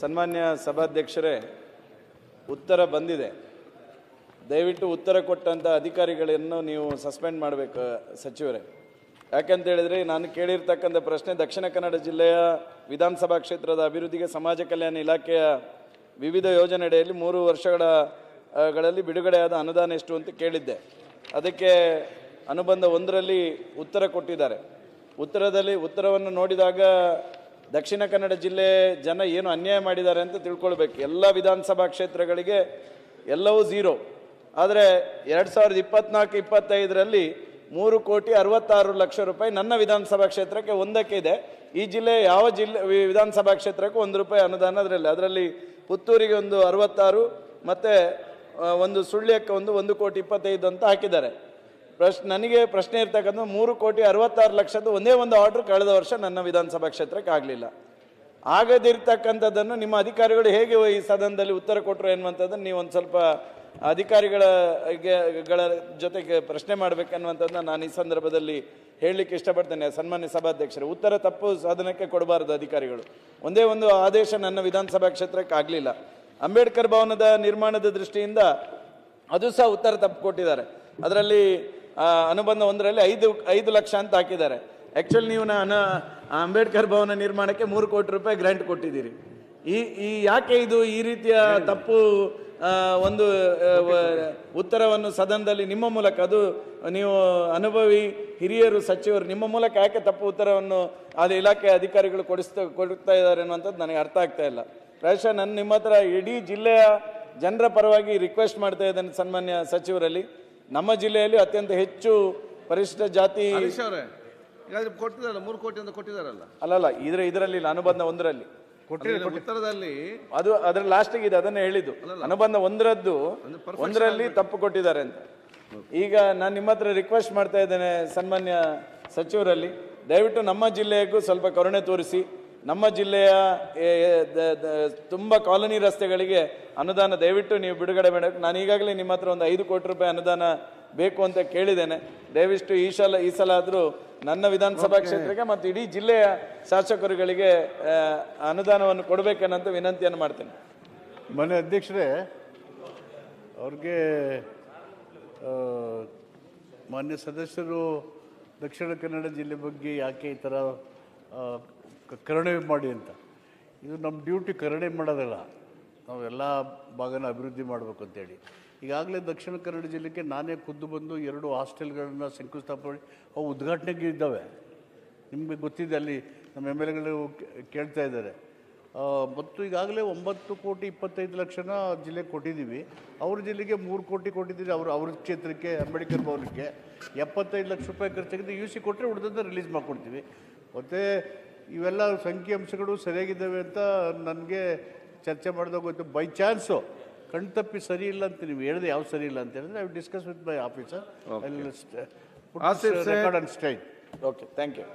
ಸನ್ಮಾನ್ಯ ಸಭಾಧ್ಯಕ್ಷರೇ, ಉತ್ತರ ಬಂದಿದೆ. ದಯವಿಟ್ಟು ಉತ್ತರ ಕೊಟ್ಟಂಥ ಅಧಿಕಾರಿಗಳನ್ನು ನೀವು ಸಸ್ಪೆಂಡ್ ಮಾಡಬೇಕು ಸಚಿವರೇ. ಯಾಕಂತ ಹೇಳಿದ್ರೆ ನಾನು ಕೇಳಿರ್ತಕ್ಕಂಥ ಪ್ರಶ್ನೆ, ದಕ್ಷಿಣ ಕನ್ನಡ ಜಿಲ್ಲೆಯ ವಿಧಾನಸಭಾ ಕ್ಷೇತ್ರದ ಅಭಿವೃದ್ಧಿಗೆ ಸಮಾಜ ಕಲ್ಯಾಣ ಇಲಾಖೆಯ ವಿವಿಧ ಯೋಜನೆಯಡಿಯಲ್ಲಿ ಮೂರು ವರ್ಷಗಳ ಗಳಲ್ಲಿ ಬಿಡುಗಡೆಯಾದ ಅನುದಾನ ಎಷ್ಟು ಅಂತ ಕೇಳಿದ್ದೆ. ಅದಕ್ಕೆ ಅನುಬಂಧ ಒಂದರಲ್ಲಿ ಉತ್ತರ ಕೊಟ್ಟಿದ್ದಾರೆ. ಉತ್ತರದಲ್ಲಿ ಉತ್ತರವನ್ನು ನೋಡಿದಾಗ ದಕ್ಷಿಣ ಕನ್ನಡ ಜಿಲ್ಲೆ ಜನ ಏನು ಅನ್ಯಾಯ ಮಾಡಿದ್ದಾರೆ ಅಂತ ತಿಳ್ಕೊಳ್ಬೇಕು. ಎಲ್ಲ ವಿಧಾನಸಭಾ ಕ್ಷೇತ್ರಗಳಿಗೆ ಎಲ್ಲವೂ ಝೀರೋ. ಆದರೆ ಎರಡು ಸಾವಿರದ ಇಪ್ಪತ್ನಾಲ್ಕು, ಇಪ್ಪತ್ತೈದರಲ್ಲಿ ಮೂರು ಕೋಟಿ ಅರವತ್ತಾರು ಲಕ್ಷ ರೂಪಾಯಿ ನನ್ನ ವಿಧಾನಸಭಾ ಕ್ಷೇತ್ರಕ್ಕೆ ಒಂದಕ್ಕೆ ಇದೆ. ಈ ಜಿಲ್ಲೆ ಯಾವ ಜಿಲ್ಲೆ ವಿಧಾನಸಭಾ ಕ್ಷೇತ್ರಕ್ಕೂ ಒಂದು ರೂಪಾಯಿ ಅನುದಾನ ಅದರಲ್ಲಿ. ಅದರಲ್ಲಿ ಪುತ್ತೂರಿಗೆ ಒಂದು ಅರವತ್ತಾರು, ಮತ್ತು ಒಂದು ಸುಳ್ಯಕ್ಕೆ ಒಂದು ಒಂದು ಕೋಟಿ ಇಪ್ಪತ್ತೈದು ಅಂತ ಹಾಕಿದ್ದಾರೆ. ಪ್ರಶ್ನೆ ನನಗೆ ಪ್ರಶ್ನೆ ಇರ್ತಕ್ಕಂಥ ಮೂರು ಕೋಟಿ ಅರವತ್ತಾರು ಲಕ್ಷದ ಒಂದೇ ಒಂದು ಆರ್ಡ್ರ್ ಕಳೆದ ವರ್ಷ ನನ್ನ ವಿಧಾನಸಭಾ ಕ್ಷೇತ್ರಕ್ಕೆ ಆಗಲಿಲ್ಲ. ಆಗದಿರ್ತಕ್ಕಂಥದ್ದನ್ನು ನಿಮ್ಮ ಅಧಿಕಾರಿಗಳು ಹೇಗೆ ಈ ಸದನದಲ್ಲಿ ಉತ್ತರ ಕೊಟ್ಟರು ಎನ್ನುವಂಥದ್ದನ್ನು ನೀವು ಒಂದು ಸ್ವಲ್ಪ ಅಧಿಕಾರಿಗಳ ಗಳ ಜೊತೆಗೆ ಪ್ರಶ್ನೆ ಮಾಡಬೇಕನ್ನುವಂಥದ್ದನ್ನ ನಾನು ಈ ಸಂದರ್ಭದಲ್ಲಿ ಹೇಳಲಿಕ್ಕೆ ಇಷ್ಟಪಡ್ತೇನೆ. ಸನ್ಮಾನ್ಯ ಸಭಾಧ್ಯಕ್ಷರು, ಉತ್ತರ ತಪ್ಪು ಸಾಧನಕ್ಕೆ ಕೊಡಬಾರದು ಅಧಿಕಾರಿಗಳು. ಒಂದೇ ಒಂದು ಆದೇಶ ನನ್ನ ವಿಧಾನಸಭಾ ಕ್ಷೇತ್ರಕ್ಕೆ ಆಗಲಿಲ್ಲ. ಅಂಬೇಡ್ಕರ್ ಭವನದ ನಿರ್ಮಾಣದ ದೃಷ್ಟಿಯಿಂದ ಅದು ಸಹ ಉತ್ತರ ತಪ್ಪು ಕೊಟ್ಟಿದ್ದಾರೆ. ಅದರಲ್ಲಿ ಅನುಬಂಧ ಒಂದರಲ್ಲಿ ಐದು ಐದು ಲಕ್ಷ ಅಂತ ಹಾಕಿದ್ದಾರೆ. ಆ್ಯಕ್ಚುಲಿ ನೀವು ನಾನು ಅಂಬೇಡ್ಕರ್ ಭವನ ನಿರ್ಮಾಣಕ್ಕೆ ಮೂರು ಕೋಟಿ ರೂಪಾಯಿ ಗ್ರ್ಯಾಂಟ್ ಕೊಟ್ಟಿದ್ದೀರಿ. ಈ ಈ ಯಾಕೆ ಇದು ಈ ರೀತಿಯ ತಪ್ಪು ಒಂದು ಉತ್ತರವನ್ನು ಸದನದಲ್ಲಿ ನಿಮ್ಮ ಮೂಲಕ ಅದು ನೀವು ಅನುಭವಿ ಹಿರಿಯರು ಸಚಿವರು ನಿಮ್ಮ ಮೂಲಕ ಯಾಕೆ ತಪ್ಪು ಉತ್ತರವನ್ನು ಅದು ಇಲಾಖೆ ಅಧಿಕಾರಿಗಳು ಕೊಡಿಸ್ತಾ ಕೊಡ್ತಾ ಇದ್ದಾರೆ ಅನ್ನುವಂಥದ್ದು ನನಗೆ ಅರ್ಥ ಆಗ್ತಾ ಇಲ್ಲ. ಪ್ರಾಯಶಃ ನಾನು ನಿಮ್ಮ ಹತ್ರ ಇಡೀ ಜಿಲ್ಲೆಯ ಜನರ ಪರವಾಗಿ ರಿಕ್ವೆಸ್ಟ್ ಮಾಡ್ತಾ ಇದ್ದೇನೆ ಸನ್ಮಾನ್ಯ ಸಚಿವರಲ್ಲಿ. ನಮ್ಮ ಜಿಲ್ಲೆಯಲ್ಲಿ ಅತ್ಯಂತ ಹೆಚ್ಚು ಪರಿಶಿಷ್ಟ ಜಾತಿ ಅಲ್ಲ ಅವರೇ ಈಗಾಗಲೇ ಕೊಟ್ಟಿದ್ದಾರಲ್ಲ ಮೂರು ಕೋಟಿ ಅಂತ ಕೊಟ್ಟಿದ್ದಾರಲ್ಲ? ಅಲ್ಲಲ್ಲ ಇದ್ರ ಇದರಲ್ಲಿ ಅನುಬಂಧ ಒಂದರಲ್ಲಿ. ಉತ್ತರದಲ್ಲಿ ಅದು ಅದರ ಲಾಸ್ಟಿಗೆ ಇದೆ ಅದನ್ನೇ ಹೇಳಿದ್ದು. ಅನುಬಂಧ ಒಂದರದ್ದು ಒಂದರಲ್ಲಿ ತಪ್ಪು ಕೊಟ್ಟಿದ್ದಾರೆ ಅಂತ. ಈಗ ನಾನು ನಿಮ್ಮ ಹತ್ರ ರಿಕ್ವೆಸ್ಟ್ ಮಾಡ್ತಾ ಇದ್ದೇನೆ ಸನ್ಮಾನ್ಯ ಸಚಿವರಲ್ಲಿ. ದಯವಿಟ್ಟು ನಮ್ಮ ಜಿಲ್ಲೆಗೂ ಸ್ವಲ್ಪ ಕರುಣೆ ತೋರಿಸಿ. ನಮ್ಮ ಜಿಲ್ಲೆಯ ತುಂಬ ಕಾಲೋನಿ ರಸ್ತೆಗಳಿಗೆ ಅನುದಾನ ದಯವಿಟ್ಟು ನೀವು ಬಿಡುಗಡೆ ಮಾಡಬೇಕು. ನಾನು ಈಗಾಗಲೇ ನಿಮ್ಮ ಹತ್ರ ಒಂದು ಐದು ಕೋಟಿ ರೂಪಾಯಿ ಅನುದಾನ ಬೇಕು ಅಂತ ಕೇಳಿದ್ದೇನೆ. ದಯವಿಟ್ಟು ಈ ಸಲ ಈ ಸಲ ಆದರೂ ನನ್ನ ವಿಧಾನಸಭಾ ಕ್ಷೇತ್ರಕ್ಕೆ ಮತ್ತು ಇಡೀ ಜಿಲ್ಲೆಯ ಶಾಸಕರುಗಳಿಗೆ ಅನುದಾನವನ್ನು ಕೊಡಬೇಕನ್ನಂತ ವಿನಂತಿಯನ್ನು ಮಾಡ್ತೇನೆ. ಮನೆ ಅಧ್ಯಕ್ಷರೇ ಅವ್ರಿಗೆ ಮಾನ್ಯ ಸದಸ್ಯರು ದಕ್ಷಿಣ ಕನ್ನಡ ಜಿಲ್ಲೆ ಬಗ್ಗೆ ಯಾಕೆ ಈ ಥರ ಕರುಣೆ ಮಾಡಿ ಅಂತ. ಇದು ನಮ್ಮ ಡ್ಯೂಟಿ ಕರುಣೆ ಮಾಡೋದಲ್ಲ. ನಾವು ಎಲ್ಲ ಭಾಗನ ಅಭಿವೃದ್ಧಿ ಮಾಡಬೇಕು ಅಂತೇಳಿ. ಈಗಾಗಲೇ ದಕ್ಷಿಣ ಕನ್ನಡ ಜಿಲ್ಲೆಗೆ ನಾನೇ ಖುದ್ದು ಬಂದು ಎರಡು ಹಾಸ್ಟೆಲ್ಗಳನ್ನ ಶಂಕುಸ್ಥಾಪನೆ ಅವು ಉದ್ಘಾಟನೆಗೆ ಇದ್ದಾವೆ. ನಿಮಗೆ ಗೊತ್ತಿದೆ ಅಲ್ಲಿ ನಮ್ಮ ಎಂ ಎಲ್ ಎಗಳು ಕೇಳ್ತಾ ಇದ್ದಾರೆ. ಮತ್ತು ಈಗಾಗಲೇ ಒಂಬತ್ತು ಕೋಟಿ ಇಪ್ಪತ್ತೈದು ಲಕ್ಷನ ಜಿಲ್ಲೆ ಕೊಟ್ಟಿದ್ದೀವಿ. ಅವ್ರ ಜಿಲ್ಲೆಗೆ ಮೂರು ಕೋಟಿ ಕೊಟ್ಟಿದ್ದೀವಿ ಅವ್ರ ಅವ್ರ ಕ್ಷೇತ್ರಕ್ಕೆ, ಅಂಬೇಡ್ಕರ್ ಭವನಕ್ಕೆ. ಎಪ್ಪತ್ತೈದು ಲಕ್ಷ ರೂಪಾಯಿ ಖರ್ಚಾಗಿದ್ದು ಯು ಸಿ ಕೊಟ್ಟರೆ ಉಳಿದದ್ದು ರಿಲೀಸ್ ಮಾಡಿಕೊಡ್ತೀವಿ. ಮತ್ತು ಇವೆಲ್ಲ ಸಂಖ್ಯಾಂಶಗಳು ಸರಿಯಾಗಿದ್ದಾವೆ ಅಂತ ನನಗೆ ಚರ್ಚೆ ಮಾಡಿದಾಗ ಗೊತ್ತು. ಬೈ ಚಾನ್ಸು ಕಣ್ತಪ್ಪಿ ಸರಿ ಇಲ್ಲ ಅಂತ ನೀವು ಹೇಳಿದೆ ಯಾವ ಸರಿ ಇಲ್ಲ ಅಂತ ಹೇಳಿದ್ರೆ I discuss with my officer okay thank you